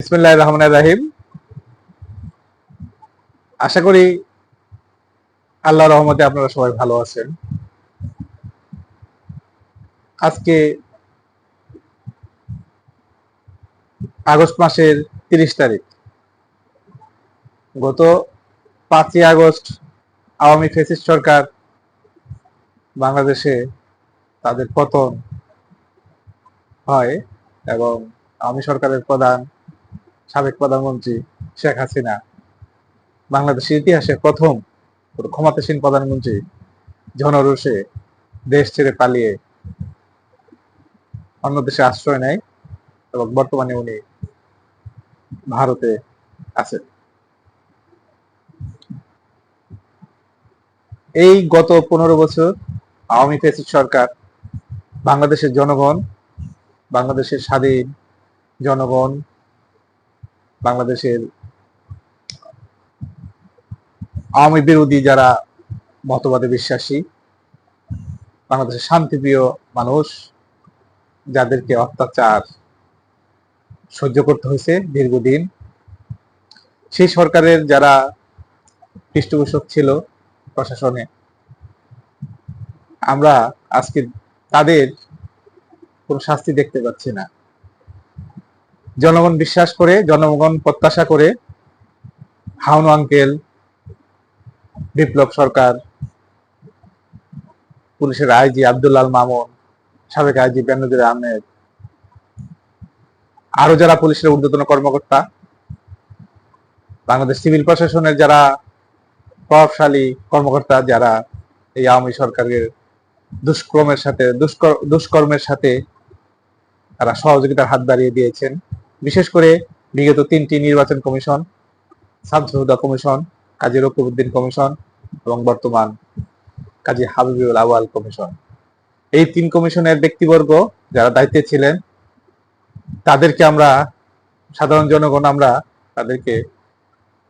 বিসমিল্লাহ রহমান রাহিম। আশা করি আল্লাহ রহমতে আপনারা সবাই ভালো আছেন। আজকে আগস্ট মাসের তিরিশ তারিখ। গত পাঁচই আগস্ট আওয়ামী ফেসিস্ট সরকার বাংলাদেশে তাদের পতন হয় এবং আওয়ামী সরকারের প্রধান সাবেক প্রধানমন্ত্রী শেখ হাসিনা, বাংলাদেশের ইতিহাসে প্রথম ক্ষমতাসীন প্রধানমন্ত্রী জনরোষে দেশ ছেড়ে পালিয়ে অন্য দেশে আশ্রয় নেয় এবং বর্তমানে উনি ভারতে আছেন। এই গত পনেরো বছর আওয়ামী ফেসিস সরকার বাংলাদেশের জনগণ, বাংলাদেশের স্বাধীন জনগণ বাংলাদেশের আওয়ামী বিরোধী যারা মতবাদে বিশ্বাসী, বাংলাদেশের শান্তিপ্রিয় মানুষ যাদেরকে অত্যাচার সহ্য করতে হয়েছে দীর্ঘদিন, সেই সরকারের যারা পৃষ্ঠপোষক ছিল প্রশাসনে, আমরা আজকে তাদের কোনো শাস্তি দেখতে পাচ্ছি না। জনগণ বিশ্বাস করে, জনগণ প্রত্যাশা করে, হাউন আঙ্কেল, বিপ্লব সরকার, পুলিশের আইজি আব্দুল্লাল মামুন, সাবেক আইজি বেনজির আহমেদ, আরও যারা পুলিশের ঊর্ধ্বতন কর্মকর্তা, বাংলাদেশ সিভিল প্রশাসনের যারা প্রভাবশালী কর্মকর্তা, যারা এই আওয়ামী সরকারের দুষ্কর্মের সাথে, দুষ্কর- দুষ্কর্মের সাথে তারা সহযোগিতার হাত বাড়িয়ে দিয়েছেন। বিশেষ করে বিগত তিনটি নির্বাচন commission Shamsul Huda commission, Kazi Rakibuddin commission এবং বর্তমান কাজী হাবিবুল আওয়াল কমিশন। এই তিন কমিশনের ব্যক্তিবর্গ যারা দায়িত্বে ছিলেন, তাদেরকে আমরা, সাধারণ জনগণ আমরা তাদেরকে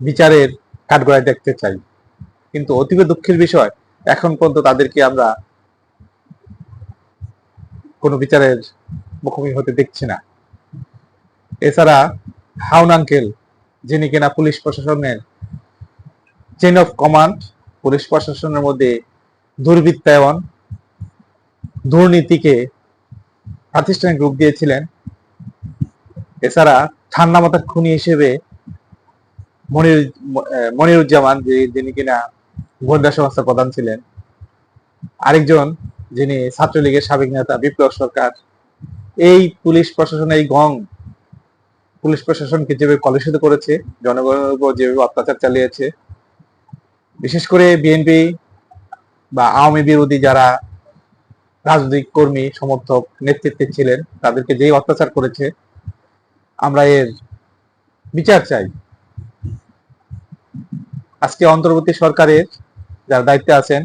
বিচারের কাঠগড়ায় দেখতে চাই। কিন্তু অতীব দুঃখের বিষয়, এখন পর্যন্ত তাদেরকে আমরা কোনো বিচারের মুখোমুখি হতে দেখছি না। এছাড়া হাউন আঙ্কেল, যিনি কিনা পুলিশ প্রশাসনের চেন অফ কমান্ড পুলিশ প্রশাসনের মধ্যে দুর্বৃত্তায়ন, দুর্নীতিকে প্রাতিষ্ঠানিক রূপ দিয়েছিলেন। এছাড়া ঠান্ডা মাথার খুনি হিসেবে মনিরুজ্জামান যিনি কিনা গোয়েন্দা সংস্থার প্রধান ছিলেন। আরেকজন যিনি ছাত্রলীগের সাবেক নেতা, বিপ্লব সরকার। এই পুলিশ প্রশাসন এই গং পুলিশ প্রশাসনকে যেভাবে কলুষিত করেছে, জনগণের উপর যেভাবে অত্যাচার চালিয়েছে, বিশেষ করে বিএনপি বা আওয়ামী বিরোধী যারা রাজনৈতিক কর্মী, সমর্থক, নেতৃত্বে ছিলেন, তাদেরকে যেই অত্যাচার করেছে, আমরা এর বিচার চাই। আজকে অন্তর্বর্তী সরকারের যারা দায়িত্বে আছেন,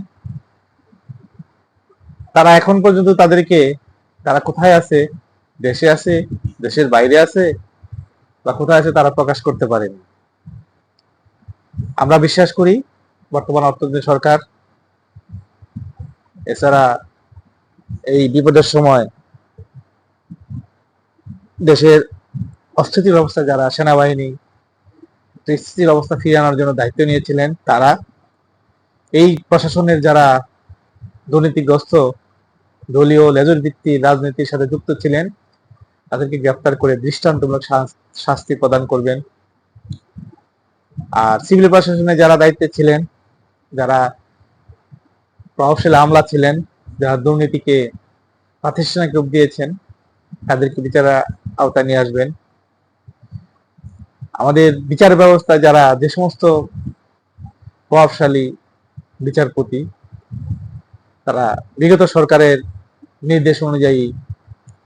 তারা এখন পর্যন্ত তাদেরকে, তারা কোথায় আছে, দেশে আছে, দেশের বাইরে আছে বা কোথায় আছে তারা প্রকাশ করতে পারেনি আমরা বিশ্বাস করি বর্তমান অর্থনীতি সরকার, এছাড়া এই বিপদের সময় দেশের অস্থিতির অবস্থা যারা, সেনাবাহিনী স্থিতির অবস্থা ফিরিয়ে আনার জন্য দায়িত্ব নিয়েছিলেন তারা। এই প্রশাসনের যারা দুর্নীতিগ্রস্ত, দলীয় লেজর ভিত্তি রাজনীতির সাথে যুক্ত ছিলেন তাদেরকে গ্রেফতার করে দৃষ্টান্তমূলক শাস- শাস্তি প্রদান করবেন। আর সিভিল প্রশাসনে যারা দায়িত্বে ছিলেন, যারা প্রভাবশালী আমলা ছিলেন, যারা দুর্নীতিকে প্রাতিষ্ঠানিক রূপ দিয়েছেন, তাদেরকে বিচার আওতায় নিয়ে আসবেন। আমাদের বিচার ব্যবস্থা যারা, যে সমস্ত প্রভাবশালী বিচারপতি, তারা বিগত সরকারের নির্দেশ অনুযায়ী,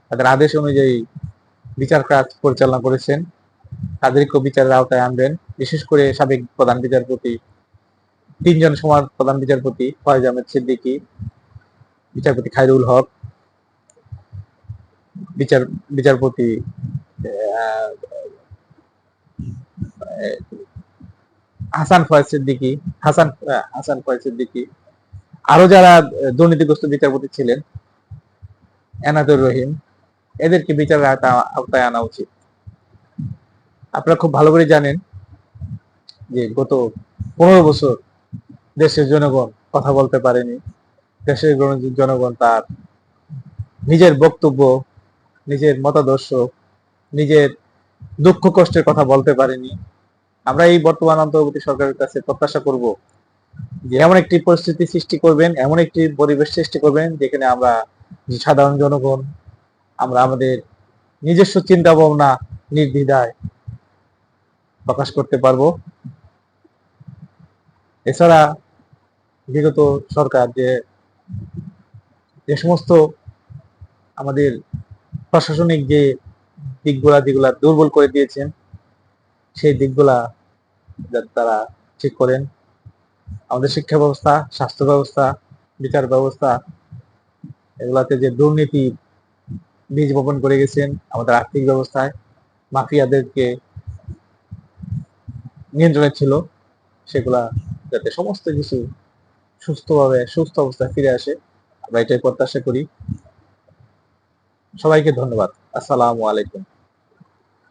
তাদের আদেশ অনুযায়ী বিচার কাজ পরিচালনা করেছেন। তাদেরকেও বিচারের আওতায় আনবেন। বিশেষ করে সাবেক প্রধান বিচারপতি, তিনজন সমাজ প্রধান বিচারপতি, ফয়েজ আহমেদ সিদ্দিকী, বিচারপতি খায়রুল হক, বিচার, বিচারপতি হাসান ফয়েজ সিদ্দিকী, হাসান হাসান ফয়েজ সিদ্দিকী, আরও যারা দুর্নীতিগ্রস্ত বিচারপতি ছিলেন এনাদুর রহিম এদেরকে বিচারের আওতা- আওতায় আনা উচিত। আপনারা খুব ভালো করে জানেন যে গত পনেরো বছর দেশের জনগণ কথা বলতে পারেনি। দেশের জনগণ তার নিজের বক্তব্য, নিজের মতাদর্শ, নিজের দুঃখ কষ্টের কথা বলতে পারেনি। আমরা এই বর্তমান অন্তর্বর্তী সরকারের কাছে প্রত্যাশা করব যে এমন একটি পরিস্থিতি সৃষ্টি করবেন, এমন একটি পরিবেশ সৃষ্টি করবেন যেখানে আমরা সাধারণ জনগণ আমরা আমাদের নিজস্ব চিন্তা ভাবনা নির্দ্বিধায় প্রকাশ করতে পারব। এছাড়া বিগত সরকার যে যে সমস্ত আমাদের প্রশাসনিক যে দিকগুলা যেগুলা দুর্বল করে দিয়েছেন, সেই দিকগুলা তারা ঠিক করেন। আমাদের শিক্ষা ব্যবস্থা, স্বাস্থ্য ব্যবস্থা, বিচার ব্যবস্থা, এগুলাতে যে দুর্নীতি বীজ বপন করে গেছেন আমাদের আর্থিক ব্যবস্থায়। মাফিয়াদেরকে নিয়ন্ত্রণে ছিল, সেগুলা যাতে সমস্ত কিছু সুস্থভাবে, সুস্থ অবস্থায় ফিরে আসে। আমরা এটাই প্রত্যাশা করি। সবাইকে ধন্যবাদ। আসসালামু আলাইকুম।